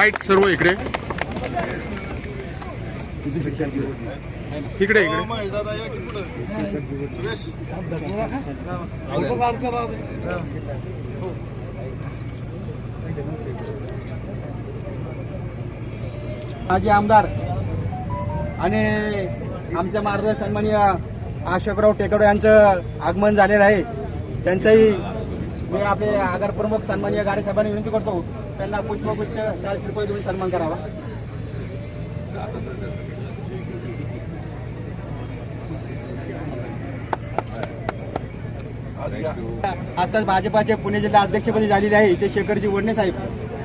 Right सर्व इकडे. इकडे माजी आमदार आणि आमच्या मार्गदर्शन सन्माननीय अशोकराव टेकडे यांचं आगमन झालेलं आहे. त्यांचंही मी आपले आगार प्रमुख सन्माननीय गाडे साहेबांनी विनंती करतो. त्यांना पुष्पगुच्छ चाळीस रुपये देऊन सन्मान करावा. आताच भाजपाचे पुणे जिल्हा अध्यक्षपदी झालेले आहे ते शेखरजी वडणे साहेब.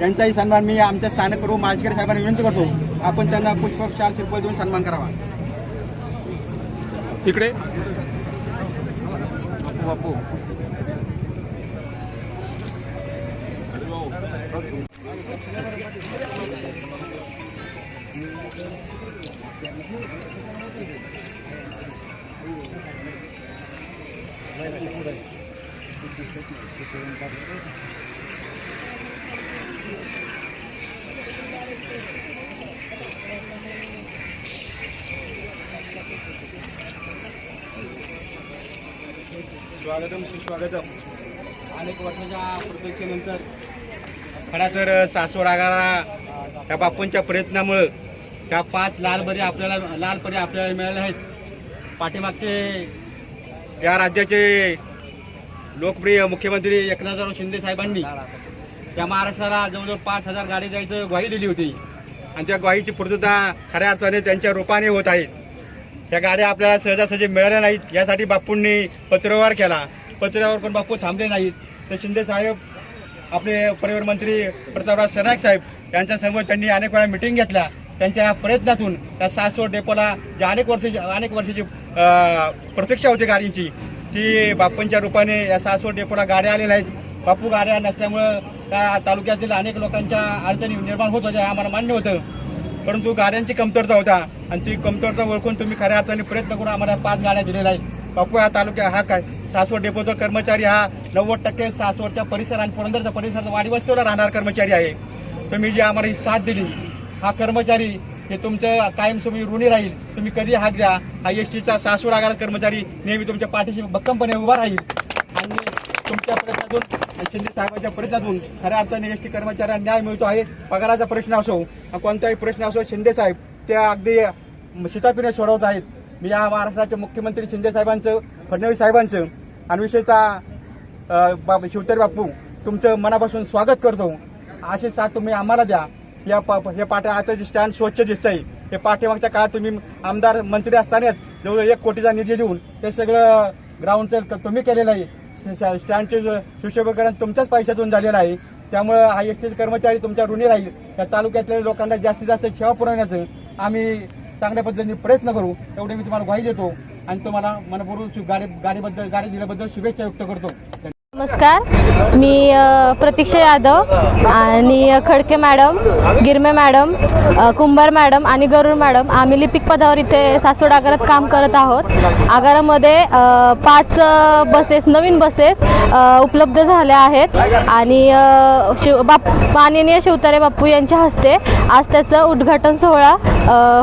यांचाही सन्मान मी आमच्या स्थानिक प्रमुख माजकर साहेबांना विनंती करतो. आपण त्यांना पुष्पक चाळीस रुपये देऊन सन्मान करावा. इकडे. स्वागतम सुस्वागतम. अनेक वर्षाच्या प्रतीक्षेनंतर खरा तर सासवड आगारा त्या बापूंच्या प्रयत्नामुळं त्या पाच लाल बरे आपल्याला लाल परी आपल्याला मिळाले आहेत. पाठीमागचे या राज्याचे लोकप्रिय मुख्यमंत्री एकनाथराव शिंदे साहेबांनी त्या महाराष्ट्राला जवळजवळ पाच हजार गाडी जायचं ग्वाही दिली होती. आणि त्या ग्वाहीची पूर्तता खऱ्या अर्थाने त्यांच्या रूपाने होत आहे. त्या गाड्या आपल्याला सहजासहजी मिळाल्या नाहीत. यासाठी बापूंनी पत्रव्यवहार केला. पत्रव्यवहार पण बापू थांबले नाहीत. तर शिंदे साहेब आपले परिवहन मंत्री प्रतापराव सरनाईक साहेब यांच्यासमोर त्यांनी अनेक वेळा मिटिंग घेतल्या. त्यांच्या प्रयत्नातून त्या सासवड डेपोला ज्या अनेक वर्षाची अनेक वर्षाची प्रतीक्षा होती गाडींची ती बाप्पांच्या रूपाने या सासवड डेपोला गाड्या आलेल्या आहेत. बापू गाड्या नसल्यामुळं त्या तालुक्यातील अनेक लोकांच्या अडचणी निर्माण होत होत्या हे आम्हाला मान्य होतं. परंतु गाड्यांची कमतरता होता आणि ती कमतरता ओळखून तुम्ही खऱ्या अर्थाने प्रयत्न करून आम्हाला पाच गाड्या दिलेल्या आहेत. बापू हा तालुक्या हा काय? सासवड डेपोचा कर्मचारी हा नव्वद टक्के सासवडच्या परिसर आणि पुरंदरचा परिसर वाडीवस्तीला राहणार कर्मचारी आहे. तुम्ही जी आम्हाला ही साथ दिली हा कर्मचारी हे तुमचं कायम तुम्ही ऋणी राहील तुम्ही कधी हाक द्या. हा एस टीचा सासवड आगार कर्मचारी नेहमी तुमच्या पाठीशी भक्कमपणे उभा राहील. आणि तुमच्या प्रयत्नातून आणि शिंदे साहेबांच्या प्रयत्नातून खऱ्या अर्थाने एस टी कर्मचाऱ्यांना न्याय मिळतो आहे. पगाराचा प्रश्न असो कोणताही प्रश्न असो शिंदे साहेब त्या अगदी शितापिने सोडवत आहेत. मी या महाराष्ट्राचे मुख्यमंत्री शिंदे साहेबांचं फडणवीस साहेबांचं अन्वेषेचा विशेषतः अ, बाब बापू तुमचं मनापासून स्वागत करतो. असे साथ तुम्ही आम्हाला द्या. या पा हे पाठ्या आता जे स्टँड स्वच्छ दिसतंय हे पाठीमागच्या काळात तुम्ही आमदार मंत्री असतानाच जवळ एक कोटीचा निधी देऊन ते सगळं ग्राउंडचं तुम्ही केलेलं आहे. स्टँडचे सुशोभीकरण तुमच्याच पैशातून झालेलं आहे. त्यामुळं हा एस कर्मचारी तुमच्या ऋणी राहील. या तालुक्यातल्या लोकांना जास्तीत जास्त सेवा पुरवण्याचं आम्ही चांगल्या पद्धतीने प्रयत्न करू. एवढे मी तुम्हाला ग्वाही देतो. आणि तुम्हाला मनपूर्वक गाडी गाडीबद्दल गाडी दिल्याबद्दल शुभेच्छा व्यक्त करतो. नमस्कार. मी प्रतीक्षा यादव आणि Khadke madam Girme madam Kumbhar madam आणि गरुड मॅडम. आम्ही लिपिक पदावर इथे सासवड आगारात काम करत आहोत. आगारामध्ये पाच बसेस नवीन बसेस उपलब्ध झाल्या आहेत. आणि शिव बाप माननीय शिवतारे बापू यांच्या हस्ते आज त्याचं उद्घाटन सोहळा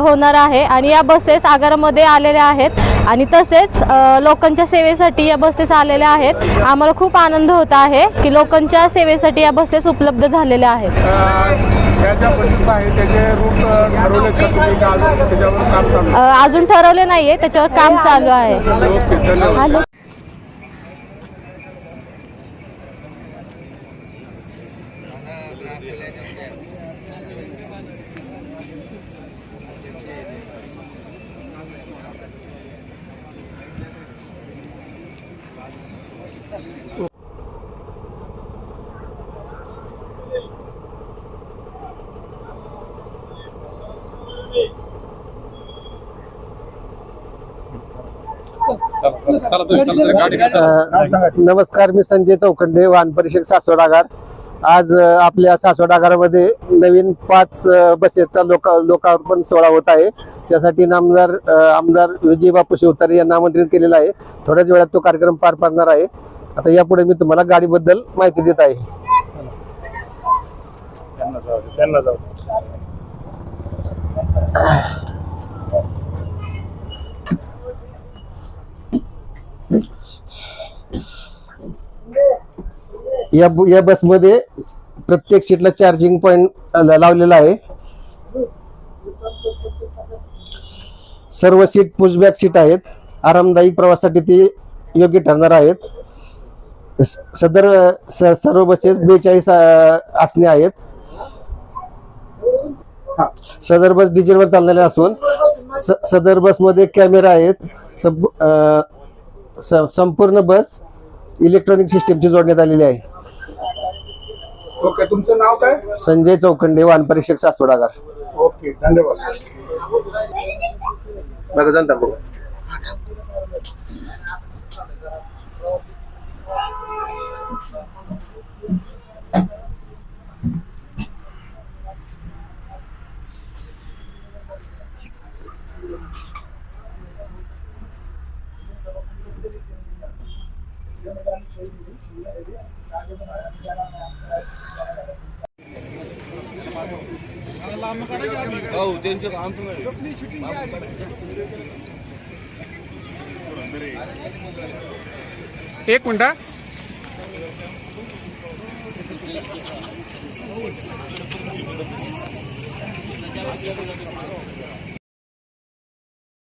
होणार आहे. आणि या बसेस आगारामध्ये आलेल्या आहेत. आणि तसेच लोकांच्या सेवेसाठी या बसेस आलेल्या आहेत. आम्हाला खूप आनंद होत आहे की लोकांच्या सेवेसाठी या बसेस उपलब्ध झालेल्या आहेत. अजून त्याच्यावर काम चालू अ, अजून ठरवले नाही आहे त्याच्यावर काम चालू आहे. नमस्कार मी संजय चौखंडे वाहन परिषद सासवड आगार. आज आपल्या सासवड आगारामध्ये नवीन पाच बसेसचा लोक लोकार्पण सोहळा होत आहे. त्यासाठी नामदार अ, आमदार विजय बापू शिवतारे यांना आमंत्रित केलेलं आहे. थोड्याच वेळात तो कार्यक्रम पार पाडणार आहे. आता यापुढे मी तुम्हाला गाडीबद्दल माहिती देत आहे. या या बसमध्ये प्रत्येक सीटला चार्जिंग पॉइंट लावलेला आहे. सर्व सीट पुशबॅक सीट आहेत. आरामदायी प्रवासासाठी ते योग्य ठरणार आहेत. सदर सर्व बसेस बेचाळीस आसने आहेत. सदर बस डिझेलवर चाललेल्या असून स- सदर बसमध्ये कॅमेरा आहेत. संपूर्ण बस इलेक्ट्रॉनिक सिस्टीमची जोडण्यात आलेली आहे. ओके तुमचं नाव काय? संजय चौखंडे वाहन परीक्षक सासवडागार ओके धन्यवाद. बघा जनता बघू. एक मिनिट हा.